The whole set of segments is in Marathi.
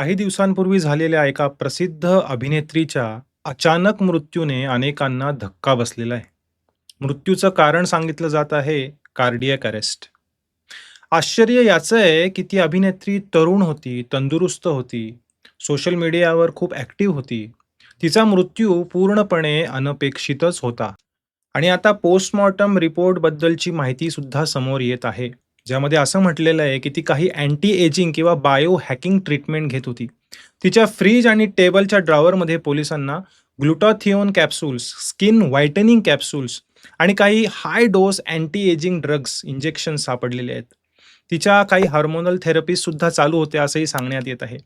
काही दिवसांपूर्वी झालेल्या एका प्रसिद्ध अभिनेत्रीच्या अचानक मृत्यूने अनेकांना धक्का बसलेला आहे. मृत्यूचं कारण सांगितलं जात आहे कार्डियक अरेस्ट. आश्चर्य याचं आहे की ती अभिनेत्री तरुण होती, तंदुरुस्त होती, सोशल मीडियावर खूप ॲक्टिव्ह होती. तिचा मृत्यू पूर्णपणे अनपेक्षितच होता. आणि आता पोस्टमॉर्टम रिपोर्टबद्दलची माहितीसुद्धा समोर येत आहे. ज्यामध्ये असं म्हटलेलं आहे की ती काही अँटी एजिंग किंवा बायो हॅकिंग ट्रीटमेंट घेत होती. तिच्या फ्रीज आणि टेबलच्या ड्रॉवरमध्ये पोलिसांना glutathione capsules, skin whitening capsules आणि काही high dose anti ageing drugs injection सापडलेले आहेत. तिच्या काही हार्मोनल थेरपी सुद्धा चालू होत्या असंही सांगण्यात येत आहे.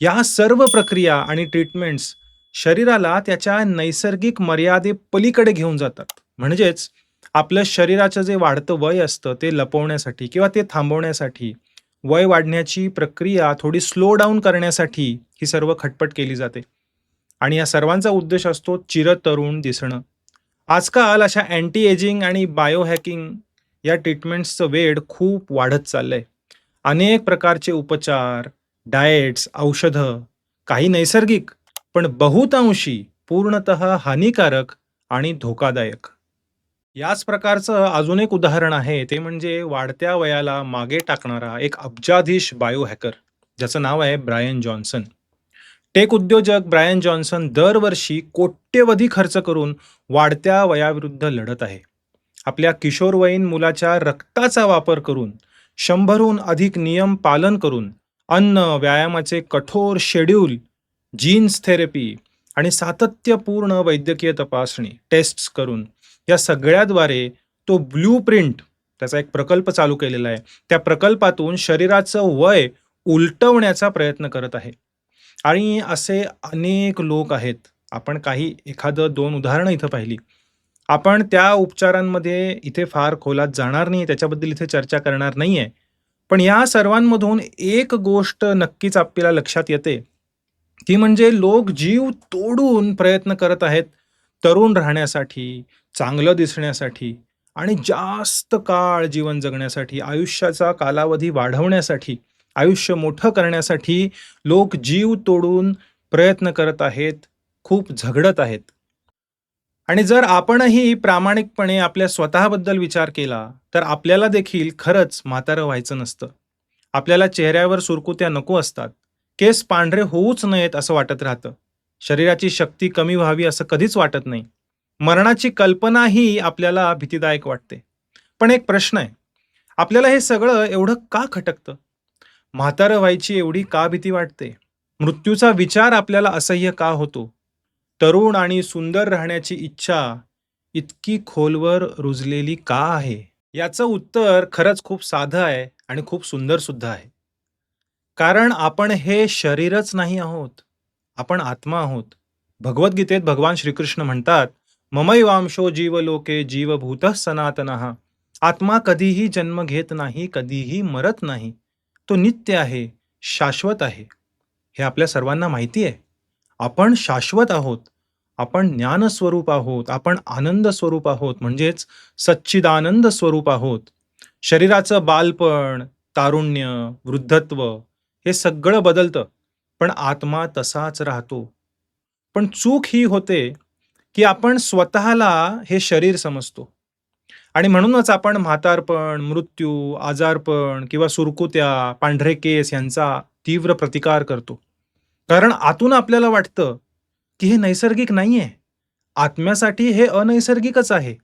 या सर्व प्रक्रिया आणि ट्रीटमेंट्स शरीराला त्याच्या नैसर्गिक मर्यादे पलीकडे घेऊन जातात. म्हणजेच आपलं शरीराचं जे वाढतं वय असतं ते लपवण्यासाठी किंवा ते थांबवण्यासाठी, वय वाढण्याची प्रक्रिया थोडी स्लो डाउन करण्यासाठी ही सर्व खटपट केली जाते. आणि या सर्वांचा उद्देश असतो चिरतरुण दिसणं. आजकाल अशा अँटी एजिंग आणि बायोहॅकिंग या ट्रीटमेंट्सचं वेड खूप वाढत चाललंय. अनेक प्रकारचे उपचार, डाएट्स, औषधं, काही नैसर्गिक, पण बहुतांशी पूर्णतः हानिकारक आणि धोकादायक. याच प्रकारचं अजून एक उदाहरण आहे ते म्हणजे वाढत्या वयाला मागे टाकणारा एक अब्जाधीश बायो हॅकर ज्याचं नाव आहे ब्रायन जॉन्सन. टेक उद्योजक ब्रायन जॉन्सन दरवर्षी कोट्यवधी खर्च करून वाढत्या वयाविरुद्ध लढत आहे. आपल्या किशोरवयीन मुलाच्या रक्ताचा वापर करून, 100हून अधिक नियम पालन करून, अन्न, व्यायामाचे कठोर शेड्यूल, जीन्स थेरपी आणि सातत्यपूर्ण वैद्यकीय तपासणी, टेस्ट्स करून या सगळ्याद्वारे तो ब्लूप्रिंट त्याचा एक प्रकल्प चालू केलेला आहे. त्या प्रकल्पातून शरीराचं वय उलटवण्याचा प्रयत्न करत आहे. आणि असे अनेक लोक आहेत. आपण काही एखादं दोन उदाहरणं इथं पाहिली. आपण त्या उपचारांमध्ये इथे फार खोलात जाणार नाही, त्याच्याबद्दल इथे चर्चा करणार नाही आहे पण या सर्वांमधून एक गोष्ट नक्कीच आपल्याला लक्षात येते. ती म्हणजे लोक जीव तोडून प्रयत्न करत आहेत तरुण राहण्यासाठी, चांगलं दिसण्यासाठी आणि जास्त काळ जीवन जगण्यासाठी, आयुष्याचा कालावधी वाढवण्यासाठी, आयुष्य मोठं करण्यासाठी लोक जीव तोडून प्रयत्न करत आहेत, खूप झगडत आहेत. आणि जर आपणही प्रामाणिकपणे आपल्या स्वतःबद्दल विचार केला, तर आपल्याला देखील खरंच म्हातारं व्हायचं नसतं. आपल्याला चेहऱ्यावर सुरकुत्या नको असतात. केस पांढरे होऊच नयेत असं वाटत राहतं. शरीराची शक्ती कमी व्हावी असं कधीच वाटत नाही. मरणाची कल्पनाही आपल्याला भीतीदायक वाटते. पण एक प्रश्न आहे. आपल्याला हे सगळं एवढं का खटकतं? म्हातारं व्हायची एवढी का भीती वाटते? मृत्यूचा विचार आपल्याला असह्य का होतो? तरुण आणि सुंदर राहण्याची इच्छा इतकी खोलवर रुजलेली का आहे? याचं उत्तर खरंच खूप साधं आहे आणि खूप सुंदर सुद्धा आहे. कारण आपण हे शरीरच नाही आहोत. आपण आत्मा आहोत. भगवद्गीतेत भगवान श्रीकृष्ण म्हणतात, ममैवांशो जीवलोके जीवभूत सनातनः. आत्मा कधीही जन्म घेत नाही, कधीही मरत नाही. तो नित्य आहे, शाश्वत आहे. हे आपल्या सर्वांना माहिती आहे. आपण शाश्वत आहोत. आपण ज्ञानस्वरूप आहोत. आपण आनंद स्वरूप आहोत. म्हणजेच सच्चिदानंद स्वरूप आहोत. शरीराचं बालपण, तारुण्य, वृद्धत्व हे सगळं बदलतं. पण आत्मा तसाच राहतो. पण चूक ही होते, की आपण स्वतःला हे शरीर समजतो. आणि म्हणूनच आपण म्हातारपण, मृत्यू, आजारपण किंवा सुरकुत्या, पांढरे केस यांचा तीव्र प्रतिकार करतो. कारण आतून आपल्याला वाटतं, की हे नैसर्गिक नाहीये. आत्म्यासाठी हे अनैसर्गिकच आहे.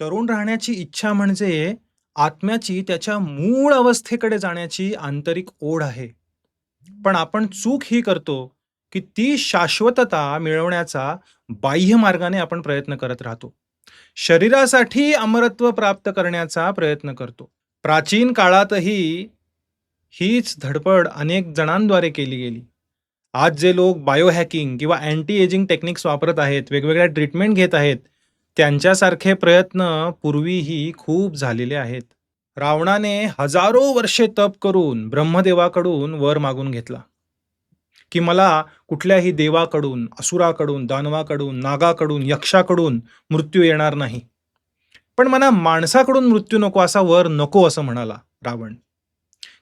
तरुण राहण्याची इच्छा म्हणजे आत्म्याची त्याच्या मूळ अवस्थेकडे जाण्याची आंतरिक ओढ आहे. पण आपण चूक ही करतो, की ती शाश्वतता मिळवण्याचा बाह्य मार्गाने आपण प्रयत्न करत राहतो. शरीरासाठी अमरत्व प्राप्त करण्याचा प्रयत्न करतो. प्राचीन काळातही हीच धडपड अनेक जणांद्वारे केली गेली. आज जे लोक बायो हॅकिंग किंवा अँटी एजिंग टेक्निक्स वापरत आहेत, वेगवेगळ्या ट्रीटमेंट घेत आहेत, त्यांच्यासारखे प्रयत्न पूर्वीही खूप झालेले आहेत. रावणाने हजारो वर्षे तप करून ब्रह्मदेवाकडून वर मागून घेतला, की मला कुठल्याही देवाकडून, असुराकडून, दानवाकडून, नागाकडून, यक्षाकडून मृत्यू येणार नाही. पण मला माणसाकडून मृत्यू नको असा वर नको असं म्हणाला रावण.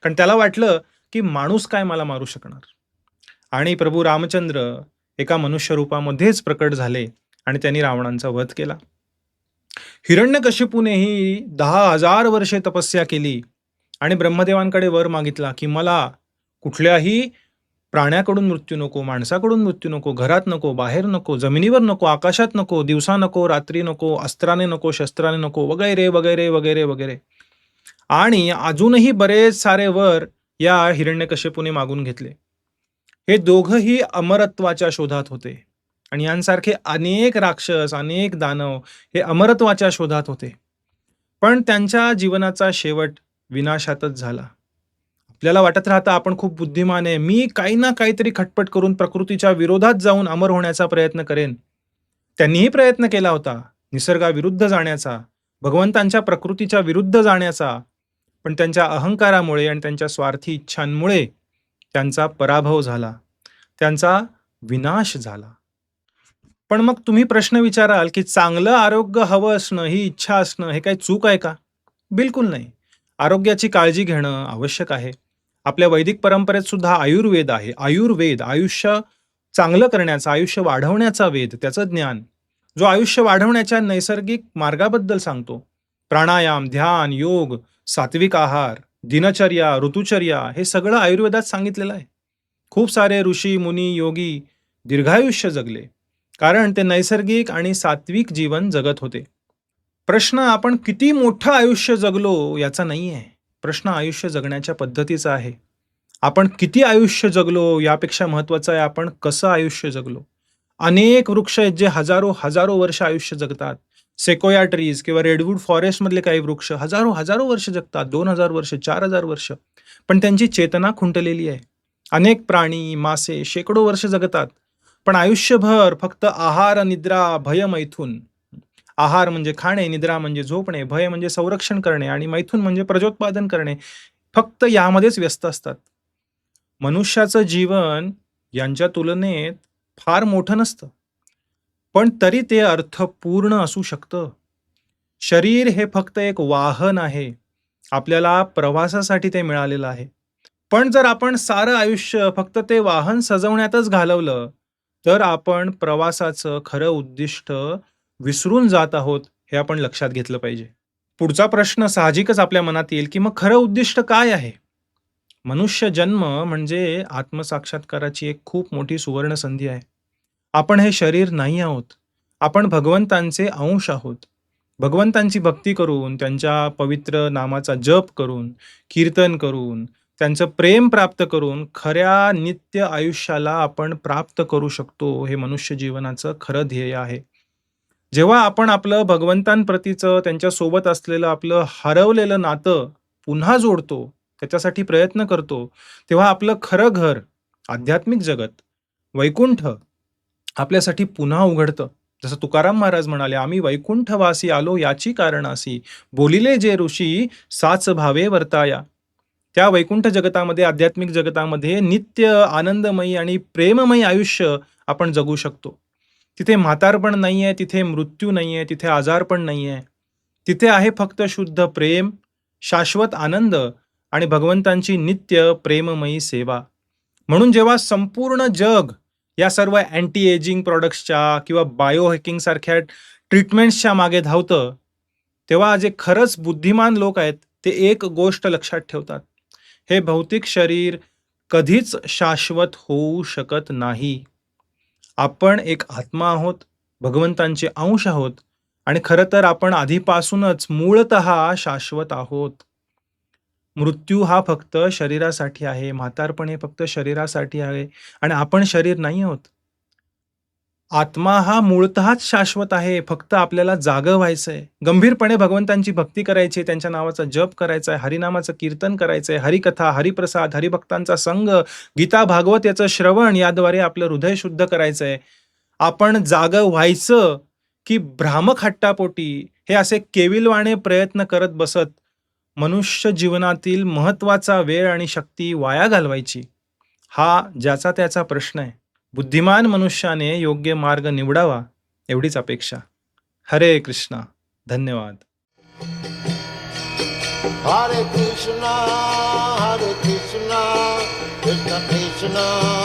कारण त्याला वाटलं, की माणूस काय मला मारू शकणार? आणि प्रभू रामचंद्र एका मनुष्य रूपामध्येच प्रकट झाले आणि त्यांनी रावणांचा वध केला हिरण्यकशिपूनेही दहा हजार वर्षे तपस्या केली आणि ब्रह्मदेवांकडे वर मागितला की मला कुठल्याही प्राण्याकडून मृत्यू नको माणसाकडून मृत्यू नको घरात नको बाहेर नको जमिनीवर नको आकाशात नको दिवसा नको रात्री नको अस्त्राने नको शस्त्राने नको वगैरे वगैरे वगैरे वगैरे. आणि अजूनही बरेच सारे वर या हिरण्यकशिपूने मागून घेतले. हे दोघंही अमरत्वाच्या शोधात होते. आणि यांसारखे अनेक राक्षस अनेक दानव हे अमरत्वाच्या शोधात होते. पण त्यांच्या जीवनाचा शेवट विनाशातच झाला. आपल्याला वाटत राहतं आपण खूप बुद्धिमान आहे मी काही ना काहीतरी खटपट करून प्रकृतीच्या विरोधात जाऊन अमर होण्याचा प्रयत्न करेन. त्यांनीही प्रयत्न केला होता निसर्गाविरुद्ध जाण्याचा भगवंतांच्या प्रकृतीच्या विरुद्ध जाण्याचा. पण त्यांच्या अहंकारामुळे आणि त्यांच्या स्वार्थी इच्छांमुळे त्यांचा पराभव झाला. त्यांचा विनाश झाला. पण मग तुम्ही प्रश्न विचाराल की चांगलं आरोग्य हवं असणं ही इच्छा असणं हे काही चूक आहे का? बिलकुल नाही. आरोग्याची काळजी घेणं आवश्यक आहे. आपल्या वैदिक परंपरेत सुद्धा आयुर्वेद आहे. आयुर्वेद आयुष्य चांगलं करण्याचा आयुष्य वाढवण्याचा वेद त्याचं ज्ञान. जो आयुष्य वाढवण्याच्या नैसर्गिक मार्गाबद्दल सांगतो. प्राणायाम ध्यान योग सात्विक आहार दिनचर्या ऋतुचर्या हे सगळं आयुर्वेदात सांगितलेलं आहे. खूप सारे ऋषी मुनी योगी दीर्घायुष्य जगले. कारण ते नैसर्गिक आणि सात्विक जीवन जगत होते. प्रश्न आपण किती मोठं आयुष्य जगलो याचा नाही आहे प्रश्न आयुष्य जगण्याच्या पद्धतीचा आहे. आपण किती आयुष्य जगलो यापेक्षा महत्वाचं आहे आपण कसं आयुष्य जगलो. अनेक वृक्ष आहेत जे हजारो हजारो वर्ष आयुष्य जगतात. सेकोया ट्रीज किंवा रेडवूड फॉरेस्टमधले काही वृक्ष हजारो हजारो वर्ष जगतात. दोन हजार वर्ष चार हजार वर्ष. पण त्यांची चेतना खुंटलेली आहे. अनेक प्राणी मासे शेकडो वर्ष जगतात. पण आयुष्यभर फक्त आहार निद्रा भय मैथून आहार म्हणजे खाणे निद्रा म्हणजे झोपणे भय म्हणजे संरक्षण करणे आणि मैथून म्हणजे प्रजोत्पादन करणे फक्त यामध्येच व्यस्त असतात. मनुष्याचं जीवन यांच्या तुलनेत फार मोठं नसतं. पण तरी ते अर्थपूर्ण असू शकतं. शरीर हे फक्त एक वाहन आहे. आपल्याला प्रवासासाठी ते मिळालेलं आहे. पण जर आपण सारं आयुष्य फक्त ते वाहन सजवण्यातच घालवलं तर आपण प्रवासाचं खरं उद्दिष्ट विसरून जात आहोत हे आपण लक्षात घेतलं पाहिजे. पुढचा प्रश्न साहजिकच आपल्या मनात येईल की मग खरं उद्दिष्ट काय आहे? मनुष्य जन्म म्हणजे आत्मसाक्षात्काराची एक खूप मोठी सुवर्ण संधी आहे. आपण हे शरीर नाही आहोत. आपण भगवंतांचे अंश आहोत. भगवंतांची भक्ती करून त्यांच्या पवित्र नामाचा जप करून कीर्तन करून त्यांचं प्रेम प्राप्त करून खऱ्या नित्य आयुष्याला आपण प्राप्त करू शकतो हे मनुष्य जीवनाचं खरं ध्येय आहे. जेव्हा आपण आपलं भगवंतांप्रतीचं त्यांच्यासोबत असलेलं आपलं हरवलेलं नातं पुन्हा जोडतो त्याच्यासाठी प्रयत्न करतो तेव्हा आपलं खरं घर आध्यात्मिक जगत वैकुंठ आपल्यासाठी पुन्हा उघडतं. जसं तुकाराम महाराज म्हणाले आम्ही वैकुंठवासी आलो याची कारणासी बोलिले जे ऋषी साच भावे वर्ताया. त्या वैकुंठ जगतामध्ये आध्यात्मिक जगतामध्ये नित्य आनंदमयी आणि प्रेममयी आयुष्य आपण जगू शकतो. तिथे म्हातारपण नाही आहे तिथे मृत्यू नाही आहे तिथे आजारपण नाही आहे तिथे आहे फक्त शुद्ध प्रेम शाश्वत आनंद आणि भगवंतांची नित्य प्रेममयी सेवा. म्हणून जेव्हा संपूर्ण जग या सर्व अँटी एजिंग प्रॉडक्ट्सच्या किंवा बायो हॅकिंग सारख्या ट्रीटमेंट्सच्या मागे धावतं तेव्हा जे खरंच बुद्धिमान लोक आहेत ते एक गोष्ट लक्षात ठेवतात. हे भौतिक शरीर कधीच शाश्वत होऊ शकत नाही. आपण एक आत्मा आहोत भगवंतांचे अंश आहोत आणि खरं तर आपण आधीपासूनच मूळत शाश्वत आहोत. मृत्यू हा फक्त शरीरासाठी आहे म्हातारपण हे फक्त शरीरासाठी आहे आणि आपण शरीर नाही आहोत. आत्मा हा मूळतःच शाश्वत आहे फक्त आपल्याला जागं आहे गंभीरपणे भगवंतांची भक्ती करायची त्यांच्या नावाचा जप करायचा आहे हरिनामाचं कीर्तन करायचं आहे हरिकथा हरिप्रसाद हरिभक्तांचा संघ गीता भागवत याचं श्रवण याद्वारे आपलं हृदय शुद्ध करायचंय. आपण जागं व्हायचं की भ्रामक हट्टापोटी हे असे केविलवाणे प्रयत्न करत बसत मनुष्य जीवनातील महत्त्वाचा वेळ आणि शक्ती वाया घालवायची. हा ज्याचा त्याचा प्रश्न आहे. बुद्धिमान मनुष्याने योग्य मार्ग निवडावा एवढीच अपेक्षा. हरे कृष्णा. धन्यवाद. हरे कृष्णा हरे कृष्णा कृष्ण कृष्णा.